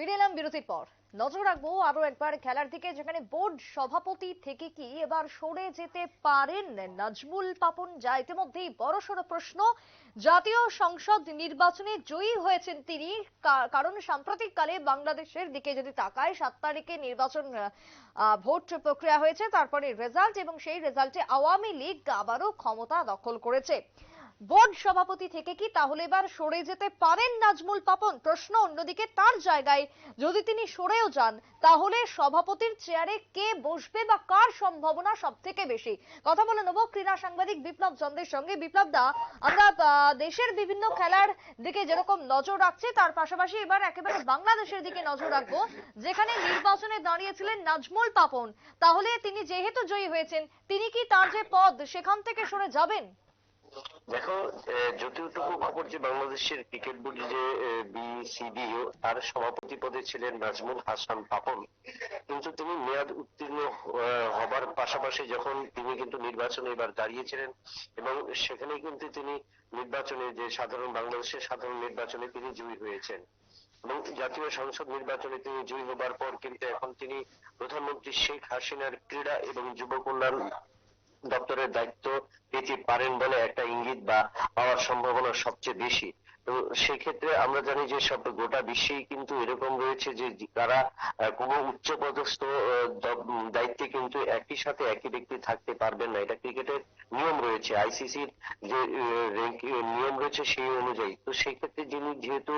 ফিরে এলাম বিরতির পর। নজর রাখব আরও একবার খেলার দিকে, যেখানে বোর্ড সভাপতি থেকে কি এবার সরে যেতে পারেন নাজমুল পাপন, যা ইতিমধ্যেই বড়সড় প্রশ্ন। জাতীয় সংসদ নির্বাচনে জয়ী হয়েছেন তিনি কারণ সাম্প্রতিককালে বাংলাদেশের দিকে যদি তাকায়, সাত তারিখে নির্বাচন ভোট প্রক্রিয়া হয়েছে, তারপরে রেজাল্ট এবং সেই রেজাল্টে আওয়ামী লীগ আবারও ক্ষমতা দখল করেছে। বোর্ড সভাপতি থেকে কি তাহলে এবার সরে যেতে পারেন নাজমুল পাপন? প্রশ্ন অন্যদিকে তার জায়গায়, যদি তিনি সরেও যান, তাহলে সভাপতির চেয়ারে কে বসবে বা কার সম্ভাবনা সব থেকে বেশি? কথা বলে নেব ক্রীড়া সাংবাদিক বিপ্লব চন্দ্রের সঙ্গে। বিপ্লব দা, আমরা দেশের বিভিন্ন খেলার দিকে যেরকম নজর রাখছি, তার পাশাপাশি এবার একেবারে বাংলাদেশের দিকে নজর রাখব, যেখানে নির্বাচনে দাঁড়িয়েছিলেন নাজমুল পাপন। তাহলে তিনি যেহেতু জয়ী হয়েছেন, তিনি কি তার যে পদ, সেখান থেকে সরে যাবেন? দেখো যতটুকু খবর যে বাংলাদেশের ক্রিকেট বোর্ডে যে বিসিবি তার সভাপতি পদে ছিলেন নাজমুল হাসান পাপন। কিন্তু তিনি মেয়াদ উত্তীর্ণ হবার পাশাপাশি যখন তিনি কিন্তু নির্বাচনে এবার দাঁড়িয়েছিলেন এবং সেখানে কিন্তু তিনি নির্বাচনে যে সাধারণ, বাংলাদেশের সাধারণ নির্বাচনে তিনি জয়ী হয়েছেন। এবং জাতীয় সংসদ নির্বাচনে তিনি জয়ী হবার পর কিন্তু এখন তিনি প্রধানমন্ত্রী শেখ হাসিনার ক্রীড়া এবং যুব কল্যাণ দপ্তরের দায়িত্ব পেতে পারেন বলে একটা ইঙ্গিত বা পাওয়ার সম্ভাবনা সবচেয়ে বেশি। তো সেক্ষেত্রে আমরা জানি যে সব গোটা বিশ্বেই কিন্তু এরকম রয়েছে যে তারা কোনো উচ্চপদস্থ দায়িত্বে কিন্তু একই সাথে একই ব্যক্তি থাকতে পারবেন না। এটা ক্রিকেটের নিয়ম রয়েছে। আইসিসির যে নিয়ম রয়েছে সেই অনুযায়ী। তো সেক্ষেত্রে যিনি যেহেতু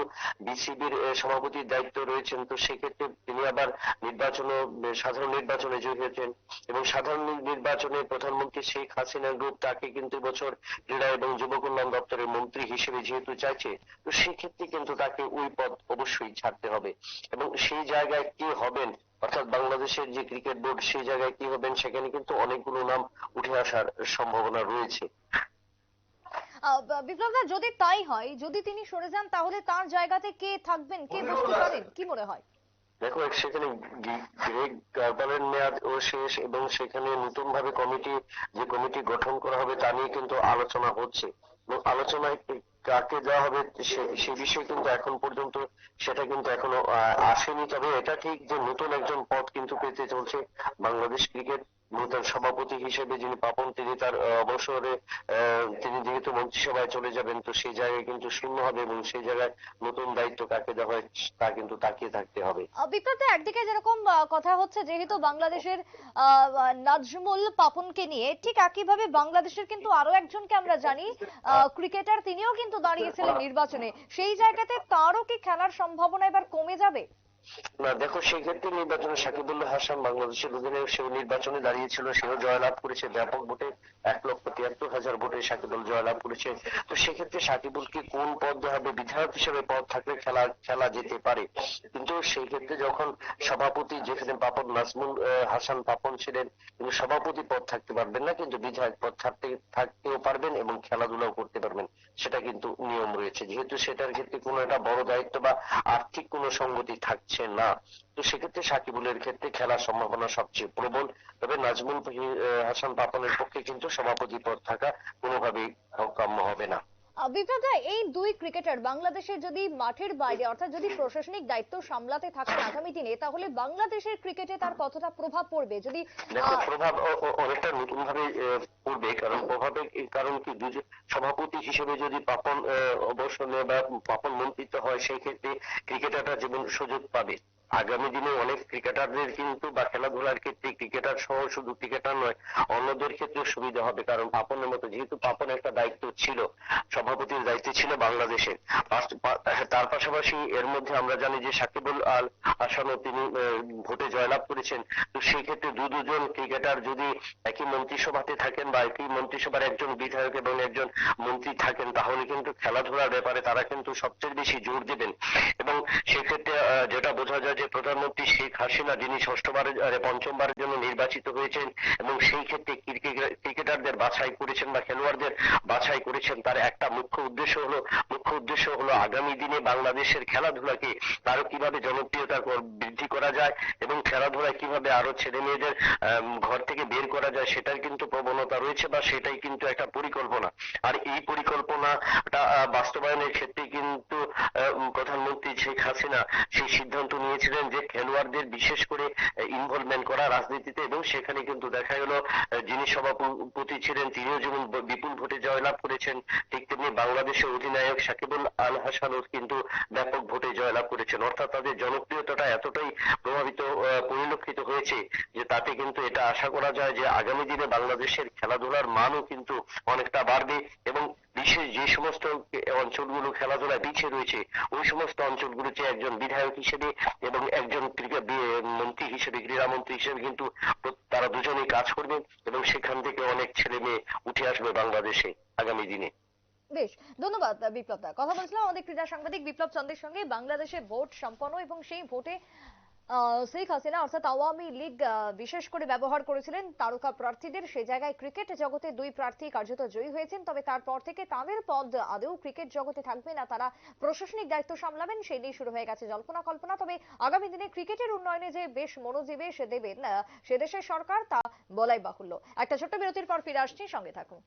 বিসিবির সভাপতির দায়িত্ব রয়েছেন, তো সেক্ষেত্রে তিনি আবার নির্বাচনে সাধারণ নির্বাচনে জয়ী হয়েছেন এবং সাধারণ নির্বাচনে প্রধানমন্ত্রী শেখ হাসিনা গ্রুপ তাকে কিন্তু বছর ক্রীড়া এবং যুব কল্যাণ দপ্তরের মন্ত্রী হিসেবে যেহেতু চাইছে তো সেক্ষেত্রে কিন্তু তাকে ওই পদ অবশ্যই ছাড়তে হবে। এবং সেই জায়গায় কে হবেন অর্থাৎ বাংলাদেশের যে ক্রিকেট বোর্ড সেই জায়গায় কি হবেন সেখানে কিন্তু অনেকগুলো নাম উঠে আসার সম্ভাবনা রয়েছে। বিপ্লব দা যদি তাই হয় যদি তিনি সরে যান তাহলে তার জায়গাতে কে থাকবেন কে বসতে পারেন কি মনে হয়? দেখো সেখানে গ্রেগ গার্বারের মেয়াদ ও শেষ এবং সেখানে নতুন ভাবে কমিটি যে কমিটি গঠন করা হবে তা নিয়ে কিন্তু আলোচনা হচ্ছে। এবং আলোচনায় কাকে দেওয়া হবে, সে- বিষয়ে কিন্তু এখন পর্যন্ত সেটা কিন্তু এখনও আসেনি। তবে এটা ঠিক যে নতুন একজন পদ কিন্তু পেতে চলছে বাংলাদেশ ক্রিকেট নূতন সভাপতি হিসেবে যিনি পাপন তিনি তার অবসরে তিনি যেহেতু মন্ত্রিসভায় চলে যাবেন তো সেই জায়গায় কিন্তু শূন্য হবে এবং সেই জায়গায় নতুন দায়িত্ব কাকে দেওয়া হয় তা কিন্তু তাকিয়ে থাকতে হবে। আহ, একদিকে যেরকম কথা হচ্ছে যেহেতু বাংলাদেশের নাজমুল পাপনকে নিয়ে ঠিক একইভাবে বাংলাদেশের কিন্তু আরও একজনকে আমরা জানি ক্রিকেটার তিনিও কিন্তু দাঁড়িয়েছিলেন নির্বাচনে। সেই জায়গাতে তারও কি খেলার সম্ভাবনা এবার কমে যাবে? না, দেখো সেই ক্ষেত্রে নির্বাচনে সাকিবুল্লাহ হাসান বাংলাদেশের অধীনে সেও নির্বাচনে দাঁড়িয়েছিল, সেও জয়লাভ করেছে। ব্যাপক ভোটে এক লক্ষ তিয়াত্তর হাজার ভোটে সাকিবুল জয়লাভ করেছে। তো সেক্ষেত্রে সাকিবুলকে কোন পদ দেওয়া হবে? বিধায়ক হিসেবে পদ থাকলে খেলা খেলা যেতে পারে। কিন্তু সেই ক্ষেত্রে যখন সভাপতি যেখানে পাপন নাজমুল হাসান পাপন ছিলেন, তিনি সভাপতি পদ থাকতে পারবেন না, কিন্তু বিধায়ক পদ থাকতে, থাকতেও পারবেন এবং খেলাধুলাও করতে পারবেন। সেটা কিন্তু নিয়ম রয়েছে। যেহেতু সেটার ক্ষেত্রে কোনো একটা বড় দায়িত্ব বা আর্থিক কোনো সঙ্গতি থাকছে না। তো সেক্ষেত্রে সাকিবুলের ক্ষেত্রে খেলার সম্ভাবনা সবচেয়ে প্রবল। তবে নাজমুল হাসান পাপনের পক্ষে কিন্তু সভাপতি পদ থাকা কোনোভাবেই কাম্য হবে না। আহ, বিপ্লব দা এই দুই ক্রিকেটার বাংলাদেশের যদি মাঠের বাইরে অর্থাৎ যদি প্রশাসনিক দায়িত্ব সামলাতে থাকেন আগামী দিনে তাহলে বাংলাদেশের ক্রিকেটে তার কতটা প্রভাব পড়বে? যদি প্রভাব অনেকটা নতুন ভাবে পড়বে। কারণ প্রভাবের কারণ কি? সভাপতি হিসেবে যদি পাপন অবসর নেয় বা পাপন মন্ত্রিত্ব হয় সেই ক্ষেত্রে ক্রিকেটাররা যেমন সুযোগ পাবে। আগামী দিনে অনেক ক্রিকেটারদের কিন্তু বা খেলাধুলার ক্ষেত্রে ক্রিকেটার সহ শুধু ক্রিকেটার নয়, অন্যদের ক্ষেত্রে সুবিধা হবে। কারণ পাপনের মতো, যেহেতু পাপন একটা দায়িত্ব ছিল, সভাপতির দায়িত্ব ছিল বাংলাদেশের। তার পাশাপাশি এর মধ্যে আমরা জানি যে সাকিবুল আল হাসানও তিনি ভোটে জয়লাভ করেছেন। তো সেই ক্ষেত্রে দু দুজন ক্রিকেটার যদি একই মন্ত্রিসভাতে থাকেন বা একই মন্ত্রিসভার একজন বিধায়ক এবং একজন মন্ত্রী থাকেন, তাহলে কিন্তু খেলাধুলার ব্যাপারে তারা কিন্তু সবচেয়ে বেশি জোর দেবেন। এবং সেক্ষেত্রে যেটা বোঝা যায় যে প্রধানমন্ত্রী শেখ হাসিনা, যিনি ষষ্ঠবারের পঞ্চমবারের জন্য নির্বাচিত হয়েছেন এবং সেই ক্ষেত্রে ক্রিকেটারদের বাছাই করেছেন বা খেলোয়াড়দের বাছাই করেছেন, তার একটা মুখ্য উদ্দেশ্য হলো, মুখ্য উদ্দেশ্য হলো আগামী দিনে বাংলাদেশের খেলাধুলাকে আরও কীভাবে জনপ্রিয়তা বৃদ্ধি করা যায় এবং খেলাধুলায় কীভাবে আরও ছেলে মেয়েদের ঘর থেকে বের করা যায়, সেটার কিন্তু প্রবণতা রয়েছে বা সেটাই কিন্তু একটা পরিকল্পনা। আর এই পরিকল্পনাটা বাস্তবায়নের ক্ষেত্রে কিন্তু প্রধানমন্ত্রী শেখ হাসিনা সেই সিদ্ধান্ত নিয়েছিলেন যে খেলোয়াড়দের বিশেষ করে ইনভলভমেন্ট করা রাজনীতিতে এবং সেখানে কিন্তু দেখা গেল যিনি সভাপতি ছিলেন তিনিও যেমন বিপুল ভোটে জয়লাভ করেছেন, ঠিক তেমনি বাংলাদেশের অধিনায়ক সাকিবুল আল হাসানও কিন্তু ব্যাপক ভোটে করেছেন অর্থাৎ তাদের জনপ্রিয়তাটা এতটাই প্রভাবিত পরিলক্ষিত হয়েছে যে তাতে কিন্তু এটা আশা করা যায় যে আগামী দিনে বাংলাদেশের খেলাধুলার মানও কিন্তু অনেকটা বাড়বে এবং বিশেষ যে সমস্ত অঞ্চলগুলো খেলাধুলায় পিছিয়ে রয়েছে, ওই সমস্ত অঞ্চলগুলোতে একজন বিধায়ক হিসেবে এবং একজন মন্ত্রী হিসেবে ক্রীড়ামন্ত্রী হিসেবে কিন্তু তারা দুজনেই কাজ করবে এবং সেখান থেকে অনেক ছেলে মেয়ে উঠে আসবে বাংলাদেশে আগামী দিনে। বেশ, ধন্যবাদ বিপ্লব দা কথা বলছিলাম আমাদের ক্রীড়া সাংবাদিক বিপ্লব চন্দ্রের সঙ্গে বাংলাদেশে ভোট সম্পন্ন এবং সেই ভোটে শেখ হাসিনা অর্থাৎ আওয়ামী লীগ বিশেষ করে ব্যবহার করেছিলেন তারকা প্রার্থীদের। সে জায়গায় ক্রিকেট জগতে দুই প্রার্থী কার্যত জয়ী হয়েছেন, তবে তারপর থেকে তাদের পদ আদৌ ক্রিকেট জগতে থাকবে না, তারা প্রশাসনিক দায়িত্ব সামলাবেন, সেই নিয়ে শুরু হয়ে গেছে জল্পনা কল্পনা। তবে আগামী দিনে ক্রিকেটের উন্নয়নে যে বেশ মনোনিবেশ দেবেন সে দেশের সরকার, তা বলাই বাহুল্য। একটা ছোট্ট বিরতির পর ফিরে আসছি, সঙ্গে থাকুন।